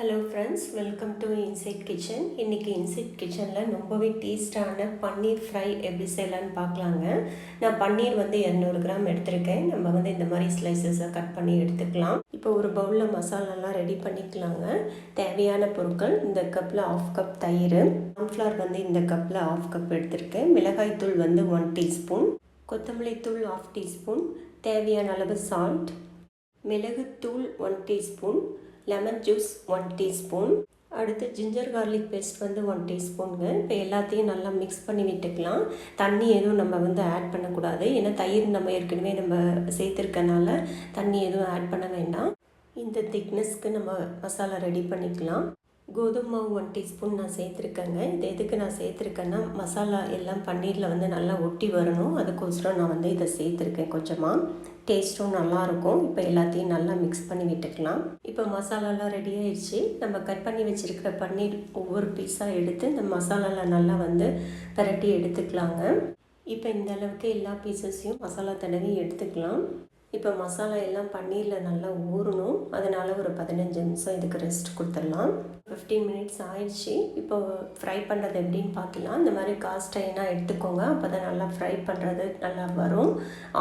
Hello friends welcome to inside kitchen இன்றைக்கி inside கிச்சனில் ரொம்பவே டேஸ்டான பன்னீர் ஃப்ரை எப்படி செய்யலான்னு பார்க்கலாங்க. நான் பன்னீர் வந்து இரநூறு கிராம் எடுத்திருக்கேன். நம்ம வந்து இந்த மாதிரி ஸ்லைசஸாக கட் பண்ணி எடுத்துக்கலாம். இப்போ ஒரு பவுலில் மசாலாலாம் ரெடி பண்ணிக்கலாங்க. தேவையான பொருட்கள் இந்த கப்பில் ஆஃப் கப் தயிர் கார்ன்ஃப்ளவர் வந்து இந்த கப்பில் ஆஃப் கப் எடுத்திருக்கேன். மிளகாய்த்தூள் வந்து ஒன் டீஸ்பூன் கொத்தமல்லி தூள் ஆஃப் டீஸ்பூன் தேவையான அளவு சால்ட் மிளகுத்தூள் one teaspoon lemon juice one teaspoon அடுத்து ஜிஞ்சர் கார்லிக் பேஸ்ட் வந்து ஒன் டீஸ்பூனுங்க இப்போ எல்லாத்தையும் நல்லா மிக்ஸ் பண்ணி விட்டுக்கலாம். தண்ணி எதுவும் நம்ம வந்து ஆட் பண்ணக்கூடாது. ஏன்னா தயிர் நம்ம ஏற்கனவே நம்ம சேர்த்துருக்கனால தண்ணி எதுவும் ஆட் பண்ண வேண்டாம். இந்த திக்னஸ்க்கு நம்ம மசாலா ரெடி பண்ணிக்கலாம். கோதுமை மாவு ஒன் டீஸ்பூன் நான் சேர்த்துருக்கேங்க. இது எதுக்கு நான் சேர்த்துருக்கேன்னா மசாலா எல்லாம் பன்னீரில் வந்து நல்லா ஒட்டி வரணும். அதுக்கோசரம் நான் வந்து இதை சேர்த்துருக்கேன் கொஞ்சமாக டேஸ்ட்டும் நல்லாயிருக்கும் இப்போ எல்லாத்தையும் நல்லா மிக்ஸ் பண்ணி விட்டுக்கலாம். இப்போ மசாலாலாம் ரெடி ஆயிடுச்சு. நம்ம கட் பண்ணி வச்சுருக்கிற பன்னீர் ஒவ்வொரு பீஸாக எடுத்து இந்த மசாலாவில் நல்லா வந்து பரட்டி எடுத்துக்கலாங்க. இப்போ இந்த அளவுக்கு எல்லா பீசஸையும் மசாலா தடவி எடுத்துக்கலாம். இப்போ மசாலா எல்லாம் பன்னீரில் நல்லா ஊறணும். அதனால் ஒரு பதினஞ்சு நிமிஷம் இதுக்கு ரெஸ்ட் கொடுத்துடலாம். ஃபிஃப்டீன் மினிட்ஸ் ஆயிடுச்சு. இப்போ ஃப்ரை பண்ணுறது எப்படின்னு பார்க்கலாம். இந்த மாதிரி காஸ்ட் ஐனாக எடுத்துக்கோங்க. அப்போ தான் நல்லா ஃப்ரை பண்ணுறது நல்லா வரும்.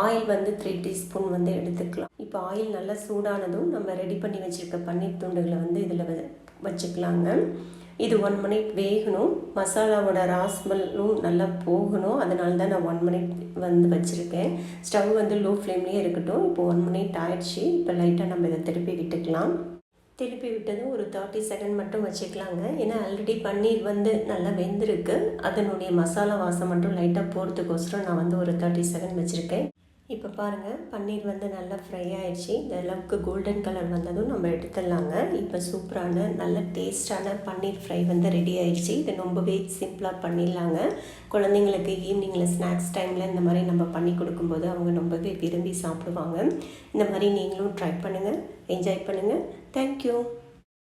ஆயில் வந்து த்ரீ டீஸ்பூன் வந்து எடுத்துக்கலாம். இப்போ ஆயில் நல்லா சூடானதும் நம்ம ரெடி பண்ணி வச்சுருக்க பன்னீர் துண்டுகளை வந்து இதில் வச்சுக்கலாங்க. இது ஒன் மினிட் வேகணும். மசாலாவோட ராஸ்மலும் நல்லா போகணும். அதனால தான் நான் ஒன் மினிட் வந்து வச்சுருக்கேன். ஸ்டவ் வந்து லோ ஃப்ளேம்லேயே இருக்கட்டும். இப்போ ஒன் மினிட் ஆயிடுச்சு. இப்போ லைட்டாக நம்ம இதை திருப்பி விட்டுக்கலாம். திருப்பி விட்டதும் ஒரு தேர்ட்டி செகண்ட் மட்டும் வச்சுக்கலாங்க. ஏன்னா ஆல்ரெடி பன்னீர் வந்து நல்லா வெந்திருக்கு. அதனுடைய மசாலா வாசம் மட்டும் லைட்டாக போகிறதுக்கோசரம் நான் வந்து ஒரு தேர்ட்டி செகண்ட் வச்சுருக்கேன். இப்போ பாருங்கள் பன்னீர் வந்து நல்லா ஃப்ரை ஆகிடுச்சு இந்த அளவுக்கு கோல்டன் கலர் வந்ததும் நம்ம எடுத்துடலாங்க. இப்போ சூப்பரான நல்ல டேஸ்டான பன்னீர் ஃப்ரை வந்து ரெடி ஆகிடுச்சு இது ரொம்பவே சிம்பிளாக பண்ணிடலாங்க. குழந்தைங்களுக்கு ஈவினிங்கில் ஸ்நாக்ஸ் டைமில் இந்த மாதிரி நம்ம பண்ணி கொடுக்கும்போது அவங்க ரொம்பவே விரும்பி சாப்பிடுவாங்க. இந்த மாதிரி நீங்களும் ட்ரை பண்ணுங்கள் என்ஜாய் பண்ணுங்கள் தேங்க்யூ